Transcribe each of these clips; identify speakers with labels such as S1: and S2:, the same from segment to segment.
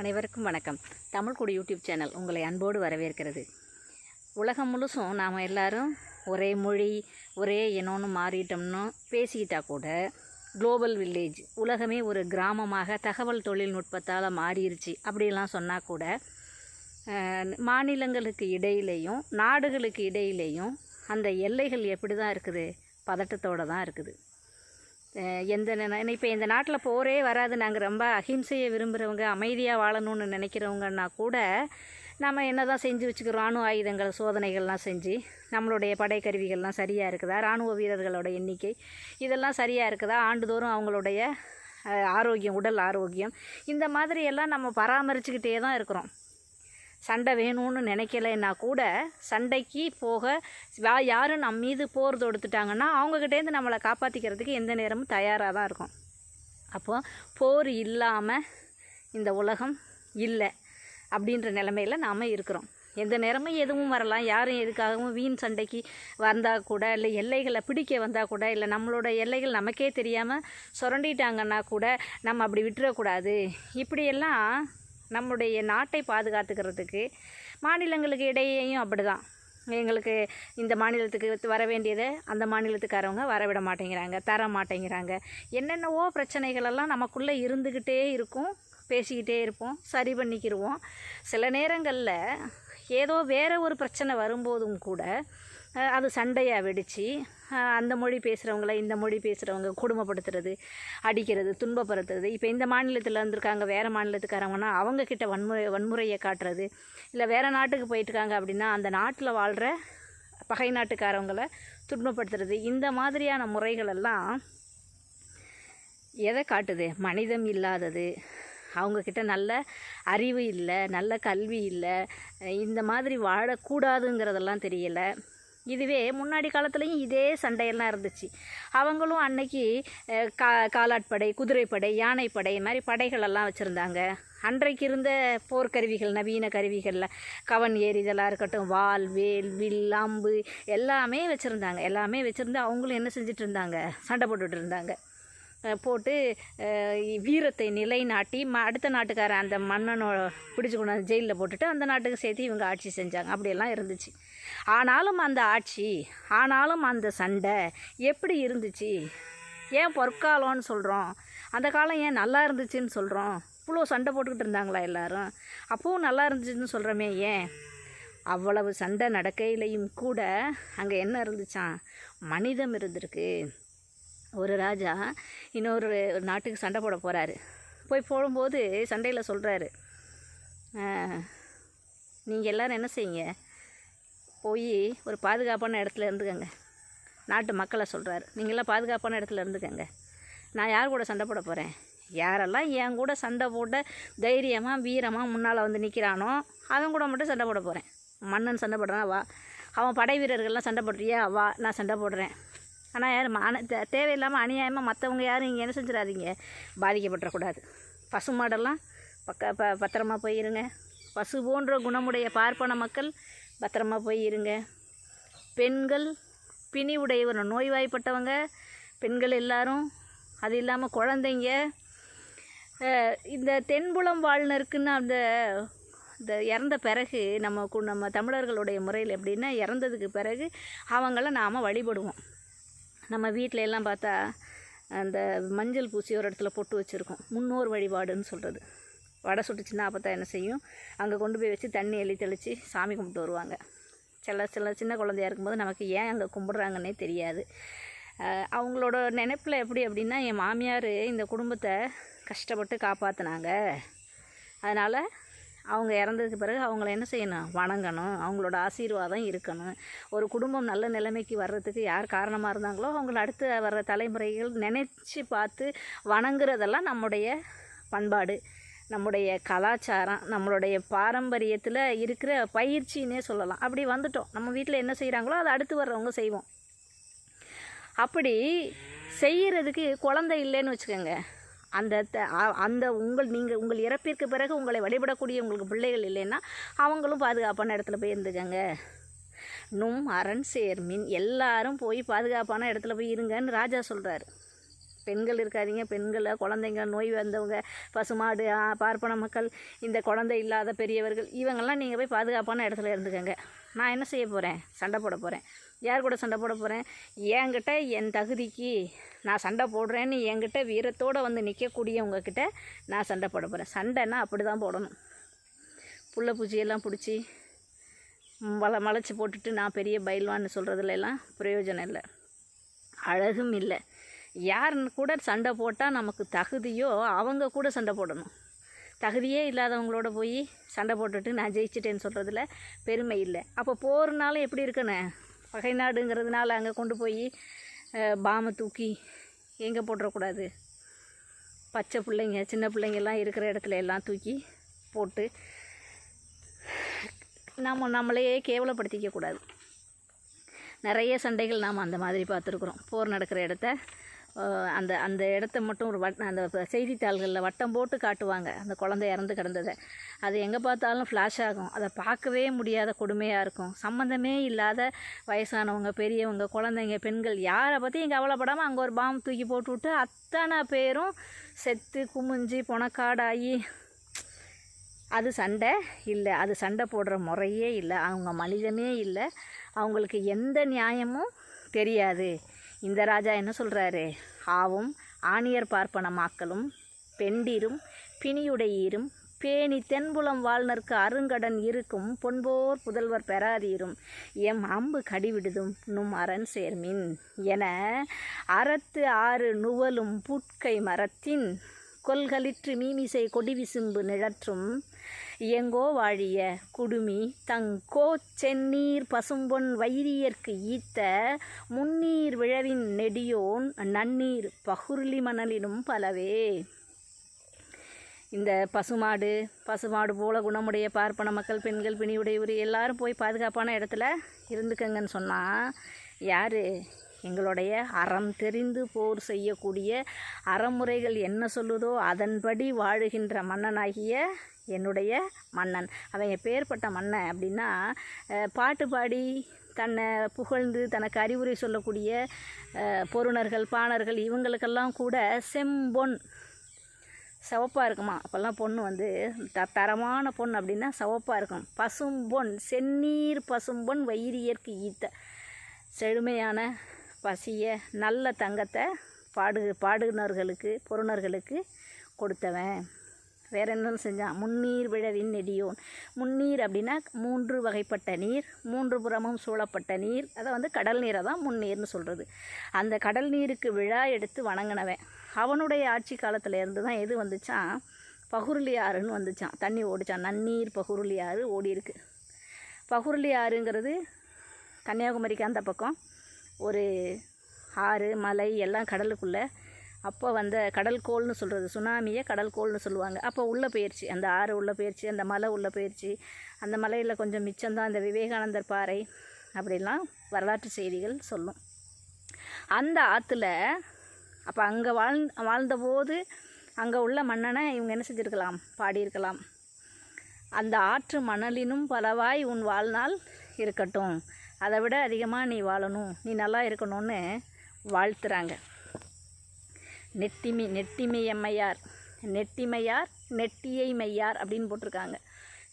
S1: அனைவருக்கும் வணக்கம். தமிழ்குடி YouTube channel உங்களை அன்போடு வரவேற்கிறது. உலகம் முழுசும் நாம் எல்லாரும் ஒரே மொழி ஒரே இனம்னு மாறிட்டோம்னு பேசிக்கிட்டா கூட குளோபல் வில்லேஜ் உலகமே ஒரு கிராமமாக தகவல் தொழில்நுட்பத்தால் மாறிடுச்சு அப்படிலாம் சொன்னால் கூட மாநிலங்களுக்கு இடையிலையும் நாடுகளுக்கு இடையிலையும் அந்த எல்லைகள் எப்படி தான் இருக்குது? பதட்டத்தோடு தான் இருக்குது. எந்த இப்போ இந்த நாட்டில் போரே வராது. நாங்கள் ரொம்ப அஹிம்சையை விரும்புகிறவங்க அமைதியாக வாழணும்னு நினைக்கிறவங்கன்னா கூட நம்ம என்ன தான் செஞ்சு வச்சுக்கிறோம். ராணுவ ஆயுதங்கள் சோதனைகள்லாம் செஞ்சு நம்மளுடைய படைக்கருவிகள்லாம் சரியாக இருக்குதா? இராணுவ வீரர்களோட எண்ணிக்கை இதெல்லாம் சரியாக இருக்குதா? ஆண்டுதோறும் அவங்களுடைய ஆரோக்கியம் உடல் ஆரோக்கியம் இந்த மாதிரி எல்லாம் நம்ம பராமரிச்சுக்கிட்டே தான் இருக்கிறோம். சண்டை வேணும்னு நினைக்கலைன்னா கூட சண்டைக்கு போக யாரும் நம்ம மீது போர் தொடுத்துட்டாங்கன்னா அவங்கக்கிட்டேருந்து நம்மளை காப்பாற்றிக்கிறதுக்கு எந்த நேரமும் தயாராக தான் இருக்கும். அப்போது போர் இல்லாமல் இந்த உலகம் இல்லை அப்படின்ற நிலமையில் நாம் இருக்கிறோம். எந்த நேரமும் எதுவும் வரலாம். யாரும் எதுக்காகவும் வீண் சண்டைக்கு வந்தால் கூட இல்லை எல்லைகளை பிடிக்க வந்தால் கூட இல்லை நம்மளோட எல்லைகள் நமக்கே தெரியாமல் சுரண்டிட்டாங்கன்னா கூட நம்ம அப்படி விட்டுறக்கூடாது. இப்படியெல்லாம் நம்முடைய நாட்டை பாதுகாத்துக்கிறதுக்கு மாநிலங்களுக்கு இடையேயும் அப்படி தான் எங்களுக்கு இந்த மாநிலத்துக்கு வர வேண்டியதை அந்த மாநிலத்துக்காரவங்க வரவிட மாட்டேங்கிறாங்க தர மாட்டேங்கிறாங்க. என்னென்னவோ பிரச்சனைகளெல்லாம் நமக்குள்ளே இருந்துக்கிட்டே இருக்கும் பேசிக்கிட்டே இருப்போம் சரி பண்ணிக்கிடுவோம் சில நேரங்களில் ஏதோ வேறு ஒரு பிரச்சனை வரும்போதும் கூட அது சண்டையாக வெடித்து அந்த மொழி பேசுகிறவங்கள இந்த மொழி பேசுகிறவங்க கொடுமைப்படுத்துறது அடிக்கிறது துன்பப்படுத்துறது. இப்போ இந்த மாநிலத்தில் இருந்திருக்காங்க வேறு மாநிலத்துக்காரங்கன்னா அவங்கக்கிட்ட வன்முறை வன்முறையை காட்டுறது. இல்லை வேறு நாட்டுக்கு போயிட்டுருக்காங்க அப்படின்னா அந்த நாட்டில் வாழ்கிற பகை நாட்டுக்காரவங்களை துன்பப்படுத்துறது. இந்த மாதிரியான முறைகளெல்லாம் எதை காட்டுது? மனிதம் இல்லாதது. அவங்கக்கிட்ட நல்ல அறிவு இல்லை நல்ல கல்வி இல்லை இந்த மாதிரி வாழக்கூடாதுங்கிறதெல்லாம் தெரியலை. இதுவே முன்னாடி காலத்துலேயும் இதே சண்டையெல்லாம் இருந்துச்சு. அவங்களும் அன்னைக்கு கா காலாட்படை குதிரைப்படை யானைப்படை இந்த மாதிரி படைகளெல்லாம் வச்சுருந்தாங்க. அன்றைக்கு இருந்த போர்க்கருவிகள் நவீன கருவிகளில் கவன் ஏறிதலாக இருக்கட்டும் வால் வேல் வில் அம்பு எல்லாமே வச்சுருந்தாங்க. எல்லாமே வச்சுருந்து அவங்களும் என்ன செஞ்சுட்டு இருந்தாங்க? சண்டை போட்டுகிட்டு இருந்தாங்க. போட்டு வீரத்தை நிலைநாட்டி ம அடுத்த நாட்டுக்காரன் அந்த மன்னனோ பிடிச்சு கொண்டு வந்து ஜெயிலில் போட்டுட்டு அந்த நாட்டுக்கு சேர்த்து இவங்க ஆட்சி செஞ்சாங்க. அப்படியெல்லாம் இருந்துச்சு. ஆனாலும் அந்த ஆட்சி ஆனாலும் அந்த சண்டை எப்படி இருந்துச்சு? ஏன் பொற்காலம்னு சொல்கிறோம் அந்த காலம் ஏன் நல்லா இருந்துச்சுன்னு சொல்கிறோம் இவ்வளோ சண்டை போட்டுக்கிட்டு இருந்தாங்களா எல்லாரும்? அப்பவும் நல்லா இருந்துச்சுன்னு சொல்கிறோமே ஏன்? அவ்வளவு சண்டை நடக்கையிலையும் கூட அங்கே என்ன இருந்துச்சான் மனிதம் இருந்திருக்கு. ஒரு ராஜா இன்னொரு நாட்டுக்கு சண்டை போட போகிறாரு போய் போடும்போது சண்டையில் சொல்கிறாரு நீங்கள் எல்லோரும் என்ன செய்யுங்க? போய் ஒரு பாதுகாப்பான இடத்துல இருந்துக்கங்க. நாட்டு மக்களை சொல்கிறாரு நீங்களாம் பாதுகாப்பான இடத்துல இருந்துக்கங்க. நான் யார் கூட சண்டை போட போகிறேன் யாரெல்லாம் என் கூட சண்டை போட்ட தைரியமாக வீரமாக முன்னால் வந்து நிற்கிறானோ அவன் கூட மட்டும் சண்டை போட போகிறேன் மன்னன் சண்டை போடுறான் வா. அவன் படை வீரர்கள்லாம் சண்டை போடுறியா? வா நான் சண்டை போடுறேன். ஆனால் யாரும் அன தே- தேவையில்லாமல் அநியாயமாக மற்றவங்க யாரும் இங்கே என்ன செஞ்சிடாதீங்க. பாதிக்கப்பட்டுறக்கூடாது. பசு மாடெல்லாம் பக்க ப பத்திரமா போயிருங்க பசு போன்ற குணமுடைய பார்ப்பன மக்கள் பத்திரமா போயிருங்க பெண்கள் பிணி உடையவர் நோய்வாய்ப்பட்டவங்க பெண்கள் எல்லாரும் அது இல்லாமல் குழந்தைங்க இந்த தென்புலம் வாழ்னருக்குன்னு அந்த இந்த இறந்த பிறகு நம்ம நம்ம தமிழர்களுடைய முறையில் எப்படின்னா இறந்ததுக்கு பிறகு அவங்கள நாம் வழிபடுவோம். நம்ம வீட்டில எல்லாம் பார்த்தா அந்த மஞ்சள் பூசி ஒரு இடத்துல பொட்டு வச்சுருக்கோம். முன்னோர் வழிபாடுன்னு சொல்கிறது வடை சுட்டுச்சுன்னா அப்போ தான் என்ன செய்யும்? அங்கே கொண்டு போய் வச்சு தண்ணி எள்ளி தெளித்து சாமி கும்பிட்டு வருவாங்க. சில சில சின்ன குழந்தையா இருக்கும்போது நமக்கு ஏன் அங்கே கும்பிட்றாங்கன்னே தெரியாது. அவங்களோட நினைப்பில் எப்படி அப்படின்னா என் மாமியார் இந்த குடும்பத்தை கஷ்டப்பட்டு காப்பாற்றினாங்க அதனால் அவங்க இறந்ததுக்கு பிறகு அவங்கள என்ன செய்யணும்? வணங்கணும். அவங்களோட ஆசீர்வாதம் இருக்கணும். ஒரு குடும்பம் நல்ல நிலைமைக்கு வர்றதுக்கு யார் காரணமாக இருந்தாங்களோ அவங்கள அடுத்து வர்ற தலைமுறைகள் நினச்சி பார்த்து வணங்குறதெல்லாம் நம்முடைய பண்பாடு நம்முடைய கலாச்சாரம் நம்மளுடைய பாரம்பரியத்தில் இருக்கிற பயிற்சின்னே சொல்லலாம். அப்படி வந்துட்டோம். நம்ம வீட்டில் என்ன செய்கிறாங்களோ அதை அடுத்து வர்றவங்க செய்வோம். அப்படி செய்கிறதுக்கு குழந்தை இல்லைன்னு வச்சுக்கோங்க. அந்த த- அந்த உங்கள் நீங்கள் உங்கள் இறப்பிற்கு பிறகு உங்களை வழிபடக்கூடிய உங்களுக்கு பிள்ளைகள் இல்லைன்னா அவங்களும் பாதுகாப்பான இடத்துல போய் இருந்துக்கங்க. நும் அரண் சேர்மின். எல்லாரும் போய் பாதுகாப்பான இடத்துல போய் இருங்கன்னு ராஜா சொல்கிறாரு பெண்கள் இருக்காதீங்க பெண்களை குழந்தைங்க நோய் வந்தவங்க பசுமாடு பார்ப்பன மக்கள் இந்த குழந்தை இல்லாத பெரியவர்கள் இவங்கெல்லாம் நீங்கள் போய் பாதுகாப்பான இடத்துல இருந்துக்கங்க. நான் என்ன செய்ய போகிறேன் சண்டை போட போகிறேன் யார் கூட சண்டை போட போகிறேன் என்கிட்ட என் தகுதிக்கு நான் சண்டை போடுறேன்னு என்கிட்ட வீரத்தோடு வந்து நிற்கக்கூடியவங்கக்கிட்ட நான் சண்டை போட போகிறேன் சண்டைன்னா அப்படி தான் போடணும். புள்ள பூச்சியெல்லாம் பிடிச்சி வள மலைச்சி போட்டுட்டு நான் பெரிய பயில்வான்னு சொல்கிறதுல எல்லாம் பிரயோஜனம் இல்லை. அழகும் இல்லை. யார் கூட சண்டை போட்டால் நமக்கு தகுதியோ அவங்க கூட சண்டை போடணும். தகுதியே இல்லாதவங்களோட போய் சண்டை போட்டுட்டு நான் ஜெயிச்சிட்டேன்னு சொல்கிறதுல பெருமை இல்லை. அப்போ போகிறனால எப்படி இருக்கணும் பகை நாடுங்கிறதுனால அங்கே கொண்டு போய் பாமை தூக்கி எங்கே போட்டுறக்கூடாது? பச்சை பிள்ளைங்க சின்ன பிள்ளைங்கெல்லாம் இருக்கிற இடத்துல எல்லாம் தூக்கி போட்டு நம்ம நம்மளையே கேவலப்படுத்திக்க கூடாது. நிறைய சண்டைகள் நாம் அந்த மாதிரி பார்த்துருக்குறோம். போர் நடக்கிற இடத்த அந்த அந்த இடத்த மட்டும் ஒரு வட் அந்த செய்தித்தாள்களில் வட்டம் போட்டு காட்டுவாங்க. அந்த குழந்தை இறந்து கிடந்ததை. அது எங்கே பார்த்தாலும் ஃப்ளாஷ் ஆகும். அதை பார்க்கவே முடியாத கொடுமையாக இருக்கும். சம்மந்தமே இல்லாத வயசானவங்க பெரியவங்க குழந்தைங்க பெண்கள் யாரை பற்றியும் கவலைப்படாமல் அங்கே ஒரு பாம்பு தூக்கி போட்டு விட்டு அத்தனை பேரும் செத்து குமிஞ்சு புனக்காடாகி அது சண்டை இல்லை. அது சண்டை போடுற முறையே இல்லை. அவங்க மனிதனே இல்லை. அவங்களுக்கு எந்த நியாயமும் தெரியாது. இந்த ராஜா என்ன சொல்கிறாரு ஆவும் ஆணியர் பார்ப்பன மாக்களும் பெண்டிரும் பிணியுடையீரும் பேணி தென்புலம் வாழ்நர்க்கு அருங்கடன் இருக்கும் பொன்போர் புதல்வர் பெறாதீரும். எம் அம்பு கடிவிடுதும் நும் அரண் சேர்மின் என அறத்து ஆறு நுவலும் புட்கை மரத்தின் கொல்களிற்று மீமிசை கொடி விசும்பு நிழற்றும் இயங்கோ வாழிய குடுமி தங்கோ செந்நீர் பசும்பொன் வைரியர்க்கு ஈத்த முன்னீர் விழவின் நெடியோன் நன்னீர் பகுருளி மணலினும் பலவே. இந்த பசுமாடு பசுமாடு போல குணமுடைய பார்ப்பன மக்கள் பெண்கள் பிணியுடையவர் எல்லாரும் போய் பாதுகாப்பான இடத்துல இருந்துக்கங்கன்னு சொன்னால் யார்? எங்களுடைய அறம் தெரிந்து போர் செய்யக்கூடிய அறமுறைகள் என்ன சொல்லுதோ அதன்படி வாழுகின்ற மன்னனாகிய என்னுடைய மன்னன். அவன் எப்பேற்பட்ட மன்னன் அப்படின்னா பாட்டு பாடி தன்னை புகழ்ந்து தனக்கு அறிவுரை சொல்லக்கூடிய பொருணர்கள் பாணர்கள் இவங்களுக்கெல்லாம் கூட செம்பொன். சிவப்பாக இருக்குமா? அப்போல்லாம் பொண்ணு வந்து த தரமான பொண்ணு அப்படின்னா சிவப்பாக இருக்கும். பசும்பொன் செந்நீர் பசும்பொன் வைரியர்க்கு ஈத்த. செழுமையான பசிய நல்ல தங்கத்தை பாடு பாடுனர்களுக்கு பொருணர்களுக்கு கொடுத்தவன். வேறு என்ன செஞ்சான் முன்னீர் விழவின் நெடியோன். முன்னீர் அப்படின்னா மூன்று வகைப்பட்ட நீர் மூன்று புறமும் சூழப்பட்ட நீர். அதை வந்து கடல் நீரை தான் முன்னீர்னு சொல்கிறது அந்த கடல் நீருக்கு விழா எடுத்து வணங்கினவன். அவனுடைய ஆட்சி காலத்தில் இருந்து தான் எது வந்துச்சான் பகுருளி ஆறுன்னு வந்துச்சான் தண்ணி ஓடிச்சான் நன்னீர் பகுருளி ஆறு ஓடி இருக்கு. பகுருளி ஆறுங்கிறது கன்னியாகுமரிக்கு அந்த பக்கம். ஒரு ஆறு மலை எல்லாம் கடலுக்குள்ளே அப்போ வந்த கடல்கோள்னு சொல்கிறது சுனாமியை கடல்கோள்னு சொல்லுவாங்க. அப்போ உள்ள போயிடுச்சு அந்த ஆறு உள்ள போயிடுச்சு அந்த மலை உள்ள போயிடுச்சு அந்த மலையில் கொஞ்சம் மிச்சம்தான் அந்த விவேகானந்தர் பாறை அப்படிலாம் வரலாற்று செய்திகள் சொல்லும். அந்த ஆற்றுல அப்போ அங்கே வாழ் வாழ்ந்தபோது அங்கே உள்ள மன்னனை இவங்க என்ன செஞ்சுருக்கலாம்? பாடியிருக்கலாம். அந்த ஆற்று மணலினும் பலவாய் உன் வாழ்நாள் இருக்கட்டும். அதை விட அதிகமாக நீ வாழணும் நீ நல்லா இருக்கணும்னு வாழ்த்துறாங்க. நெட்டிமி நெட்டிமையம்மையார் நெட்டிமையார் நெட்டியை மையார் அப்படின்னு போட்டிருக்காங்க.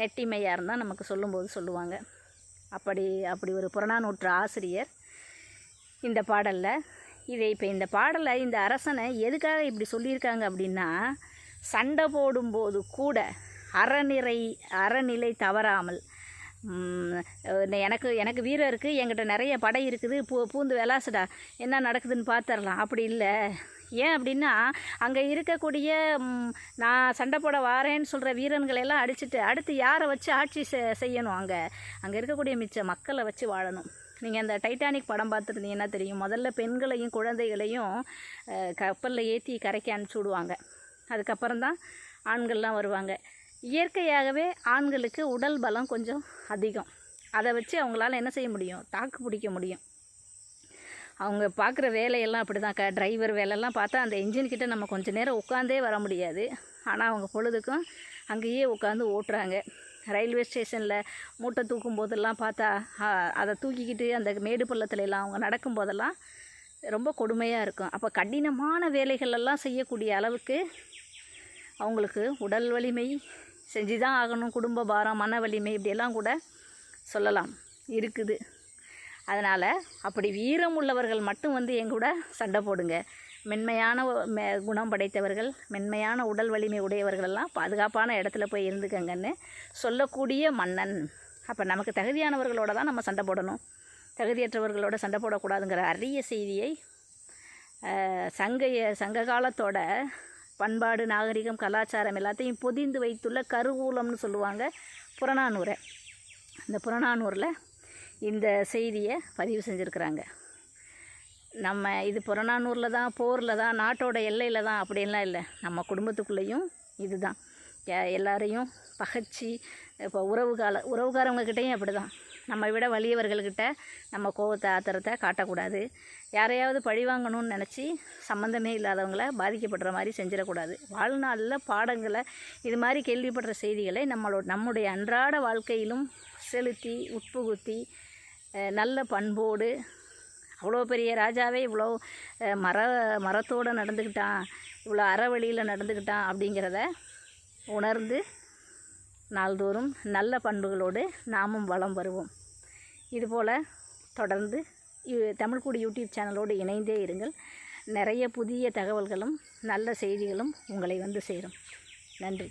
S1: நெட்டிமையார் தான் நமக்கு சொல்லும்போது சொல்லுவாங்க. அப்படி அப்படி ஒரு புறநானூற்று ஆசிரியர் இந்த பாடலில். இதை இப்போ இந்த பாடலை இந்த அரசனை எதுக்காக இப்படி சொல்லியிருக்காங்க அப்படின்னா சண்டை போடும்போது கூட அறநிறை அறநிலை தவறாமல். எனக்கு எனக்கு வீரம் இருக்குது என்கிட்ட நிறைய படை இருக்குது பூ பூந்து விளாசுடா என்ன நடக்குதுன்னு பார்த்துடலாம். அப்படி இல்லை. ஏன் அப்படின்னா அங்கே இருக்கக்கூடிய நான் சண்டை போட வாரேன்னு சொல்கிற வீரன்களை எல்லாம் அடிச்சுட்டு அடுத்து யாரை வச்சு ஆட்சி செ- செய்யணும் அங்கே? அங்கே இருக்கக்கூடிய மிச்ச மக்களை வச்சு வாழணும். நீங்கள் அந்த டைட்டானிக் படம் பார்த்துருந்தீங்கன்னா தெரியும்? முதல்ல பெண்களையும் குழந்தைகளையும் கப்பலில் ஏற்றி கரைக்கு அனுப்பிச்சி விடுவாங்க. அதுக்கப்புறம் தான் ஆண்கள்லாம் வருவாங்க. இயற்கையாகவே ஆண்களுக்கு உடல் பலம் கொஞ்சம் அதிகம். அதை வச்சு அவங்களால என்ன செய்ய முடியும்? தாக்கு பிடிக்க முடியும். அவங்க பார்க்குற வேலையெல்லாம் அப்படி தான் க டிரைவர் வேலையெல்லாம் பார்த்தா அந்த இன்ஜின் கிட்டே நம்ம கொஞ்ச நேரம் உட்காந்தே வர முடியாது. ஆனால் அவங்க பொழுதுக்கும் அங்கேயே உட்காந்து ஓட்டுறாங்க. ரயில்வே ஸ்டேஷனில் மூட்டை தூக்கும் போதெல்லாம் பார்த்தா அதை தூக்கிக்கிட்டு அந்த மேடு பள்ளத்துல எல்லாம் அவங்க நடக்கும் போதெல்லாம் ரொம்ப கொடுமையாக இருக்கும். அப்போ கடினமான வேலைகளெல்லாம் செய்யக்கூடிய அளவுக்கு அவங்களுக்கு உடல் வலிமை செஞ்சு தான் ஆகணும். குடும்ப பாரம் மன வலிமை இப்படியெல்லாம் கூட சொல்லலாம். இருக்குது. அதனால் அப்படி வீரம் உள்ளவர்கள் மட்டும் வந்து எங்கூட சண்டை போடுங்க. மென்மையான மெ குணம் படைத்தவர்கள் மென்மையான உடல் வலிமை உடையவர்களெல்லாம் பாதுகாப்பான இடத்துல போய் இருந்துக்கங்கன்னு சொல்லக்கூடிய மன்னன். அப்போ நமக்கு தகுதியானவர்களோட தான் நம்ம சண்டை போடணும். தகுதியற்றவர்களோட சண்டை போடக்கூடாதுங்கிற அரிய செய்தியை சங்கைய சங்க காலத்தோட பண்பாடு நாகரிகம் கலாச்சாரம் எல்லாத்தையும் பொதிந்து வைத்துள்ள கருவூலம்னு சொல்லுவாங்க புறநானூரை. இந்த புறநானூரில் இந்த செய்தியை பதிவு செஞ்சுருக்குறாங்க. நம்ம இது புறநானூரில் தான் போரில் தான் நாட்டோட எல்லையில் தான் அப்படின்லாம் இல்லை. நம்ம குடும்பத்துக்குள்ளேயும் இதுதான். தான் எல்லாரையும் பகச்சி இப்போ உறவுகால உறவுகாரவங்கக்கிட்டேயும் அப்படி தான் நம்ம விட வலியவர்கள்கிட்ட நம்ம கோவத்தை ஆத்திரத்தை காட்டக்கூடாது. யாரையாவது பழி வாங்கணும்னு நினச்சி சம்மந்தமே இல்லாதவங்கள பாதிக்கப்படுற மாதிரி செஞ்சிடக்கூடாது. வாழ்நாளில் பாடங்களை இது மாதிரி கேள்விப்படுற செய்திகளை நம்மளோட நம்முடைய அன்றாட வாழ்க்கையிலும் செலுத்தி உட்புகுத்தி நல்ல பண்போடு அவ்வளோ பெரிய ராஜாவே இவ்வளோ மர மரத்தோடு நடந்துக்கிட்டான் இவ்வளோ அறவழியில் நடந்துக்கிட்டான் அப்படிங்கிறத உணர்ந்து நாள்தோறும் நல்ல பண்புகளோடு நாமும் வளம் வருவோம். இதுபோல் தொடர்ந்து தமிழ்கூடி யூடியூப் சேனலோடு இணைந்தே இருங்கள். நிறைய புதிய தகவல்களும் நல்ல செய்திகளும் உங்களை வந்து சேரும். நன்றி.